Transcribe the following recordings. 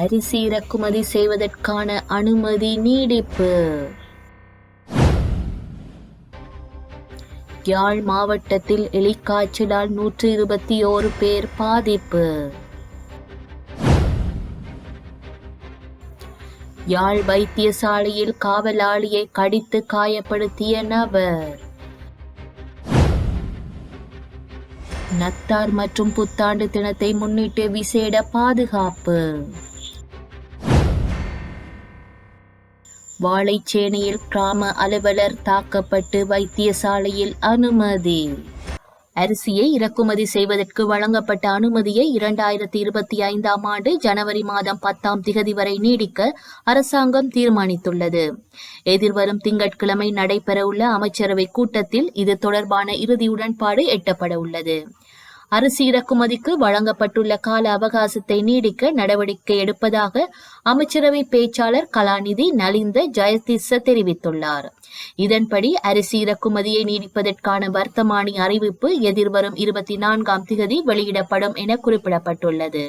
அரிசி இறக்குமதி செய்வதற்கான அனுமதி நீடிப்பு. யாழ் மாவட்டத்தில் எலிக்காய்ச்சலால் நூற்றி இருபத்தி ஓரு பேர் பாதிப்பு. யாழ் வைத்தியசாலையில் காவலாளியை கடித்து காயப்படுத்திய நபர். நத்தார் மற்றும் புத்தாண்டு தினத்தை முன்னிட்டு விசேட பாதுகாப்பு. வாழைச்சேனையில் கிராம அலுவலர் தாக்கப்பட்டு வைத்தியசாலையில் அனுமதி. அரிசியை இறக்குமதி செய்வதற்கு வழங்கப்பட்ட அனுமதியை இரண்டாயிரத்தி இருபத்தி ஐந்தாம் ஆண்டு ஜனவரி மாதம் பத்தாம் திகதி வரை நீடிக்க அரசாங்கம் தீர்மானித்துள்ளது. எதிர்வரும் திங்கட்கிழமை நடைபெறவுள்ள அமைச்சரவை கூட்டத்தில் இது தொடர்பான இறுதி உடன்பாடு எட்டப்பட உள்ளது அரிசி இறக்குமதிக்கு வழங்கப்பட்டுள்ள கால அவகாசத்தை நீடிக்க நடவடிக்கை எடுப்பதாக அமைச்சரவை பேச்சாளர் கலாநிதி நலிந்த ஜெயதிச தெரிவித்துள்ளார். இதன்படி அரிசி இறக்குமதியை நீடிப்பதற்கான வர்த்தமானி அறிவிப்பு எதிர்வரும் இருபத்தி நான்காம் திகதி வெளியிடப்படும் என குறிப்பிடப்பட்டுள்ளது.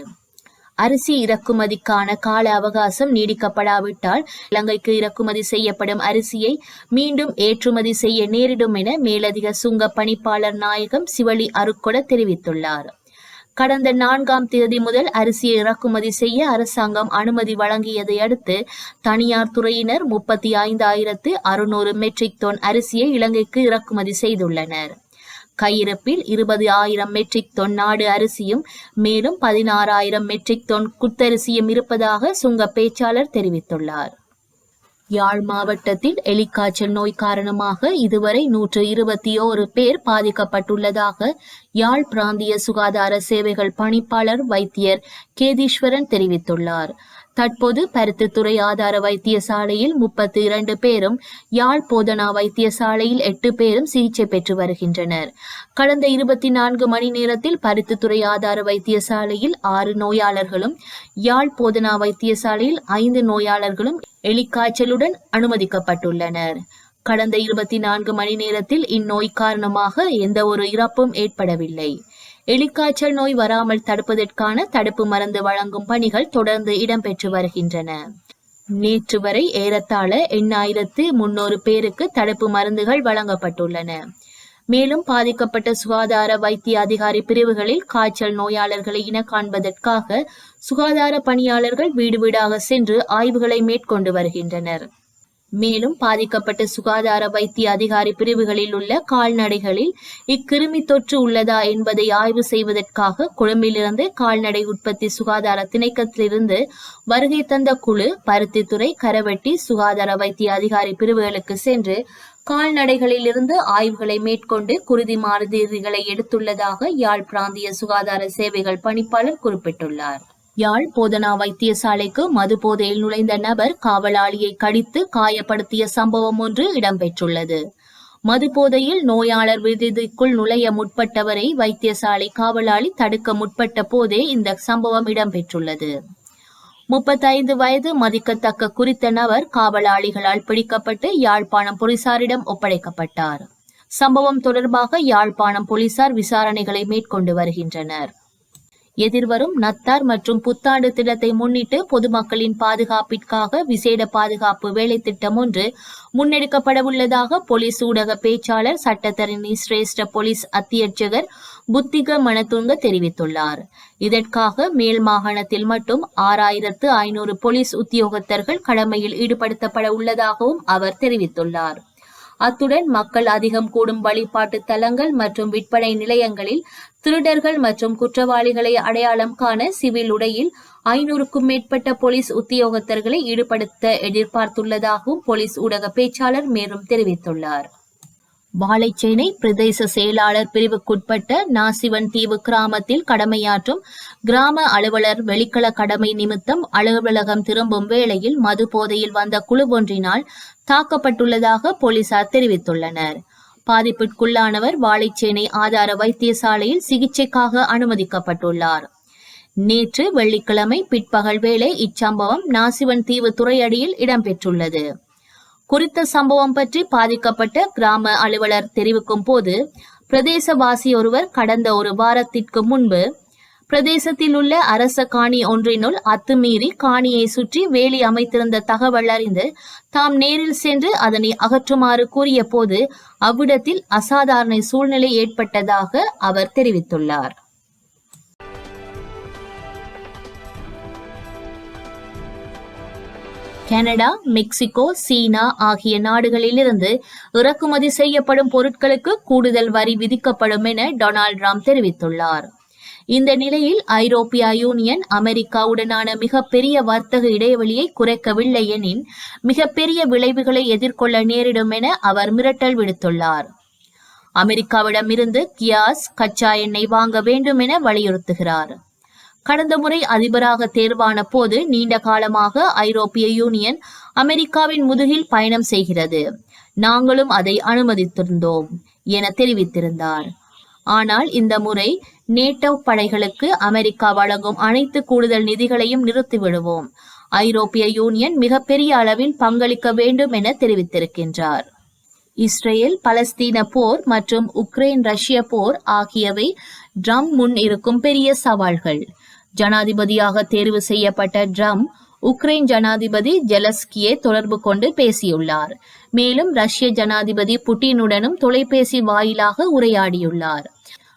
அரிசி இறக்குமதிக்கான கால அவகாசம் நீடிக்கப்படாவிட்டால் இலங்கைக்கு இறக்குமதி செய்யப்படும் அரிசியை மீண்டும் ஏற்றுமதி செய்ய நேரிடும் என மேலதிக சுங்க பணிப்பாளர் நாயகம் சிவலி அருக்கொட தெரிவித்துள்ளார். கடந்த நான்காம் தேதி முதல் அரிசியை இறக்குமதி செய்ய அரசாங்கம் அனுமதி வழங்கியதை அடுத்து தனியார் துறையினர் முப்பத்தி ஐந்தாயிரத்து அறுநூறு மெட்ரிக் டன் அரிசியை இலங்கைக்கு இறக்குமதி செய்துள்ளனர். கையிருப்பில் இருபது ஆயிரம் மெட்ரிக் தொன் நாடு அரிசியும் மேலும் பதினாறாயிரம் மெட்ரிக் தொன் குத்தரிசியும் இருப்பதாக சுங்க பேச்சாளர் தெரிவித்துள்ளார். யாழ் மாவட்டத்தில் எலிக்காய்ச்சல் நோய் காரணமாக இதுவரை நூற்று இருபத்தி ஓரு பேர் பாதிக்கப்பட்டுள்ளதாக யாழ் பிராந்திய சுகாதார சேவைகள் பணிப்பாளர் வைத்தியர் கேதீஸ்வரன் தெரிவித்துள்ளார். தற்போது பருத்தித்துறை ஆதார வைத்தியசாலையில் முப்பத்தி இரண்டு பேரும் யாழ் போதனா வைத்தியசாலையில் எட்டு பேரும் சிகிச்சை பெற்று வருகின்றனர். கடந்த இருபத்தி நான்கு மணி நேரத்தில் பருத்தித்துறை ஆதார வைத்தியசாலையில் ஆறு நோயாளர்களும் யாழ் போதனா வைத்தியசாலையில் ஐந்து நோயாளர்களும் எலிக்காய்ச்சலுடன் அனுமதிக்கப்பட்டுள்ளனர். கடந்த இருபத்தி நான்கு மணி நேரத்தில் இந்நோய் காரணமாக எந்த ஒரு இறப்பும் ஏற்படவில்லை. எலிக்காய்ச்சல் நோய் வராமல் தடுப்பதற்கான தடுப்பு மருந்து வழங்கும் பணிகள் தொடர்ந்து இடம்பெற்று வருகின்றன. நேற்று வரை ஏறத்தாழ எண்ணாயிரத்து முன்னூறு பேருக்கு தடுப்பு மருந்துகள் வழங்கப்பட்டுள்ளன. மேலும் பாதிக்கப்பட்ட சுகாதார வைத்திய அதிகாரி பிரிவுகளில் காய்ச்சல் நோயாளர்களை இன காண்பதற்காக சுகாதார பணியாளர்கள் வீடு வீடாக சென்று ஆய்வுகளை மேற்கொண்டு வருகின்றனர். மேலும் பாதிக்கப்பட்ட சுகாதார வைத்திய அதிகாரி பிரிவுகளில் உள்ள கால்நடைகளில் இக்கிருமி தொற்று உள்ளதா என்பதை ஆய்வு செய்வதற்காக கொழும்பிலிருந்து கால்நடை உற்பத்தி சுகாதார திணைக்கத்திலிருந்து வருகை தந்த குழு பருத்தித்துறை கரவெட்டி சுகாதார வைத்திய அதிகாரி பிரிவுகளுக்கு சென்று கால்நடைகளிலிருந்து ஆய்வுகளை மேற்கொண்டு குருதி மாதிரிகளை எடுத்துள்ளதாக யாழ் பிராந்திய சுகாதார சேவைகள் பணிப்பாளர் குறிப்பிட்டுள்ளார். யாழ் போதனா வைத்தியசாலைக்கு மது போதையில் நுழைந்த நபர் காவலாளியை கடித்து காயப்படுத்திய சம்பவம் ஒன்று இடம்பெற்றுள்ளது. மது போதையில் நோயாளர் விடுதிக்குள் நுழைய முற்பட்டவரை வைத்தியசாலை காவலாளி தடுக்க முற்பட்ட போதே இந்த சம்பவம் இடம்பெற்றுள்ளது. முப்பத்தைந்து வயது மதிக்கத்தக்க குறித்த நபர் காவலாளிகளால் பிடிக்கப்பட்டு யாழ்ப்பாணம் போலீசாரிடம் ஒப்படைக்கப்பட்டார். சம்பவம் தொடர்பாக யாழ்ப்பாணம் போலீசார் விசாரணைகளை மேற்கொண்டு வருகின்றனர். எதிர்வரும் நத்தார் மற்றும் புத்தாண்டு திட்டத்தை முன்னிட்டு பொதுமக்களின் பாதுகாப்பிற்காக விசேட பாதுகாப்பு வேலைத்திட்டம் ஒன்று முன்னெடுக்கப்படவுள்ளதாக போலீஸ் ஊடக பேச்சாளர் சட்டத்தரணி சிரேஷ்ட போலீஸ் அத்தியட்சகர் புத்திக மனதுங்க தெரிவித்துள்ளார். இதற்காக மேல் மாகாணத்தில் மட்டும் ஆறாயிரத்து ஐநூறு போலீஸ் உத்தியோகத்தர்கள் கடமையில் ஈடுபடுத்தப்பட உள்ளதாகவும் அவர் தெரிவித்துள்ளார். அத்துடன் மக்கள் அதிகம் கூடும் வழிபாட்டு தலங்கள் மற்றும் விற்பனை நிலையங்களில் திருடர்கள் மற்றும் குற்றவாளிகளை அடையாளம் காண சிவில் உடையில் ஐநூறுக்கும் மேற்பட்ட போலீஸ் உத்தியோகத்தர்களை ஈடுபடுத்த எதிர்பார்த்துள்ளதாகவும் போலீஸ் ஊடக பேச்சாளர் மேலும் தெரிவித்துள்ளார். வாழைச்சேனை பிரதேச செயலாளர் பிரிவுக்குட்பட்ட நாசிவன் தீவு கிராமத்தில் கடமையாற்றும் கிராம அலுவலர் வெளிக்கள கடமை நிமித்தம் அலுவலகம் திரும்பும் வேளையில் மது போதையில் வந்த குழு ஒன்றினால் தாக்கப்பட்டுள்ளதாக போலீசார் தெரிவித்துள்ளனர். பாதிப்பிற்குள்ளானவர் வாழைச்சேனை ஆதார வைத்தியசாலையில் சிகிச்சைக்காக அனுமதிக்கப்பட்டுள்ளார். நேற்று வெள்ளிக்கிழமை பிற்பகல் வேளை இச்சம்பவம் நாசிவன் தீவு துறையடியில் இடம்பெற்றுள்ளது. குறித்த சம்பவம் பற்றி பாதிக்கப்பட்ட கிராம அலுவலர் தெரிவிக்கும் போது பிரதேசவாசி ஒருவர் கடந்த ஒரு வாரத்திற்கு முன்பு பிரதேசத்தில் உள்ள அரச காணி ஒன்றினுள் அத்துமீறி காணியை சுற்றி வேலி அமைத்திருந்த தகவல் அறிந்து தாம் நேரில் சென்று அதனை அகற்றுமாறு கூறிய போது அவ்விடத்தில் அசாதாரண சூழ்நிலை ஏற்பட்டதாக அவர் தெரிவித்துள்ளார். கனடா மெக்சிகோ சீனா ஆகிய நாடுகளிலிருந்து இறக்குமதி செய்யப்படும் பொருட்களுக்கு கூடுதல் வரி விதிக்கப்படும் என டொனால்ட் ட்ரம்ப் தெரிவித்துள்ளார். இந்த நிலையில் ஐரோப்பிய யூனியன் அமெரிக்காவுடனான மிகப்பெரிய வர்த்தக இடைவெளியை குறைக்கவில்லை எனின் மிகப்பெரிய விளைவுகளை எதிர்கொள்ள நேரிடும் என அவர் மிரட்டல் விடுத்துள்ளார். அமெரிக்காவிடமிருந்து கியாஸ் கச்சா எண்ணெய் வாங்க வேண்டும் என வலியுறுத்துகிறார். கடந்த முறை அதிபராக தேர்வான போது நீண்ட காலமாக ஐரோப்பிய யூனியன் அமெரிக்காவின் முதுகில் பயணம் செய்கிறது. நாங்களும் அதை அனுமதித்திருந்தோம் என தெரிவித்திருந்தார். ஆனால் இந்த முறை நேட்டோ படைகளுக்கு அமெரிக்கா வழங்கும் அனைத்து கூடுதல் நிதிகளையும் நிறுத்திவிடுவோம். ஐரோப்பிய யூனியன் மிகப்பெரிய அளவில் பங்களிக்க வேண்டும் என தெரிவித்திருக்கின்றார். இஸ்ரேல் பலஸ்தீன போர் மற்றும் உக்ரைன் ரஷ்ய போர் ஆகியவை ட்ரம் முன் இருக்கும் பெரிய சவால்கள். ஜனாதிபதியாக தேர்வு செய்யப்பட்ட ட்ரம் உக்ரைன் ஜனாதிபதி ஜெலஸ்கியை தொடர்பு கொண்டு பேசியுள்ளார். மேலும் ரஷ்ய ஜனாதிபதி புட்டினுடனும் தொலைபேசி வாயிலாக உரையாடியுள்ளார்.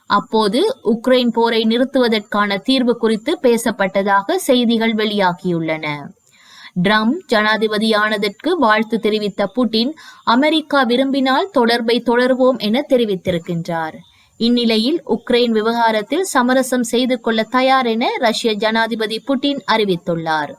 அப்போது உக்ரைன் போரை நிறுத்துவதற்கான தீர்வு குறித்து பேசப்பட்டதாக செய்திகள் வெளியாகியுள்ளன. ட்ரம் ஜனாதிபதியானதற்கு வாழ்த்து தெரிவித்த புட்டின் அமெரிக்கா விரும்பினால் தொடர்பை தொடர்வோம் என தெரிவித்திருக்கின்றார். இந்நிலையில் உக்ரைன் விவகாரத்தில் சமரசம் செய்து கொள்ள தயார் என ரஷ்ய ஜனாதிபதி புட்டின் அறிவித்துள்ளார்.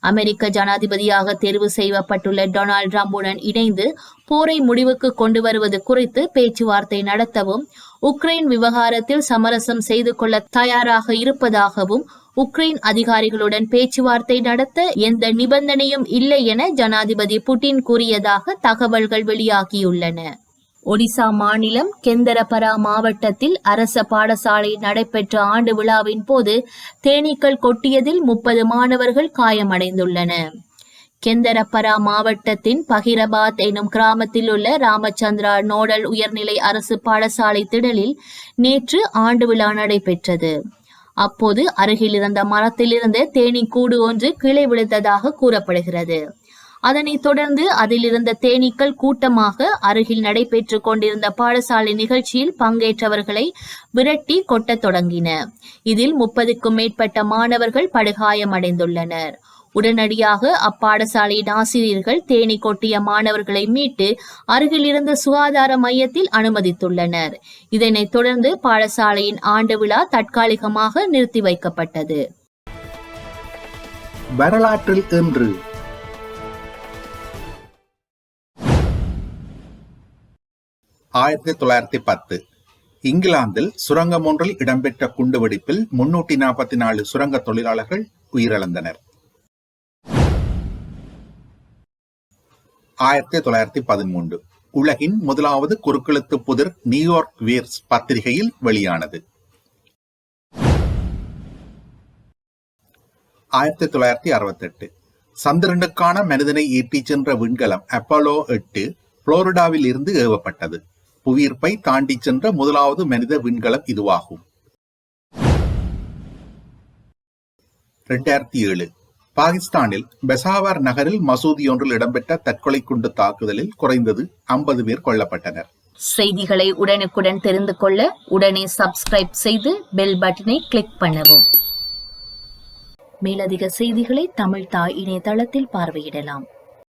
அமெரிக்க ஜனாதிபதியாக தேர்வு செய்யப்பட்டுள்ள டொனால்ட் ட்ரம்புடன் இணைந்து போரை முடிவுக்கு கொண்டு வருவது குறித்து பேச்சுவார்த்தை நடத்தவும் உக்ரைன் விவகாரத்தில் சமரசம் செய்து கொள்ள தயாராக இருப்பதாகவும் உக்ரைன் அதிகாரிகளுடன் பேச்சுவார்த்தை நடத்த எந்த நிபந்தனையும் இல்லை என ஜனாதிபதி புட்டின் கூறியதாக தகவல்கள் வெளியாகியுள்ளன. ஒடிசா மாநிலம் கெந்தரபரா மாவட்டத்தில் அரச பாடசாலை நடைபெற்ற ஆண்டு விழாவின் போது தேனீக்கள் கொட்டியதில் முப்பது மாணவர்கள் காயமடைந்துள்ளன கெந்தரப்பரா மாவட்டத்தின் பகிரபாத் எனும் கிராமத்தில் உள்ள ராமச்சந்திரா நோடல் உயர்நிலை அரசு பாடசாலை திடலில் நேற்று ஆண்டு விழா நடைபெற்றது. அப்போது அருகில் இருந்த மரத்திலிருந்து தேனீ கூடு ஒன்று கிளை விழுந்ததாக கூறப்படுகிறது. அதனைத் தொடர்ந்து அதில் இருந்த தேனீக்கள் கூட்டமாக அருகில் நடைபெற்றுக் கொண்டிருந்த பாடசாலை நிகழ்ச்சியில் பங்கேற்றவர்களை விரட்டி கொட்டத் தொடங்கின. இதில் முப்பதுக்கும் மேற்பட்ட மாணவர்கள் படுகாயமடைந்துள்ளனர். உடனடியாக அப்பாடசாலையின் ஆசிரியர்கள் தேனி கொட்டிய மாணவர்களை மீட்டு அருகிலிருந்த சுகாதார மையத்தில் அனுமதித்துள்ளனர். இதனைத் தொடர்ந்து பாடசாலையின் ஆண்டு விழா தற்காலிகமாக நிறுத்தி வைக்கப்பட்டது. வரலாற்றில் இன்று ஆயிரத்தி தொள்ளாயிரத்தி பத்து. இங்கிலாந்தில் சுரங்கம் ஒன்றில் இடம்பெற்ற குண்டுவெடிப்பில் முன்னூற்றி நாற்பத்தி நாலு சுரங்க தொழிலாளர்கள் உயிரிழந்தனர். ஆயிரத்தி தொள்ளாயிரத்தி பதிமூன்று. உலகின் முதலாவது குறுக்கெழுத்து புதிர் நியூயார்க் வீர்ஸ் பத்திரிகையில் வெளியானது. ஆயிரத்தி தொள்ளாயிரத்தி அறுபத்தி எட்டு சந்திரனுக்கான மனிதனை ஈட்டிச் சென்ற விண்கலம் அப்போலோ எட்டு புளோரிடாவில் இருந்து ஏவப்பட்டது. புவியீர்ப்பை தாண்டி சென்ற முதலாவது மனித விண்கலம் இதுவாகும். இரண்டாயிரத்தி ஏழு. பாகிஸ்தானில் பெசாவார் நகரில் மசூதி ஒன்றில் இடம்பெற்ற தற்கொலை குண்டு தாக்குதலில் குறைந்தது ஐம்பது பேர் கொல்லப்பட்டனர். செய்திகளை உடனுக்குடன் தெரிந்து கொள்ள உடனே சப்ஸ்கிரைப் செய்து பெல் பட்டனை கிளிக் பண்ணவும். மேலதிக செய்திகளை தமிழ் தாய் இணையதளத்தில் பார்வையிடலாம்.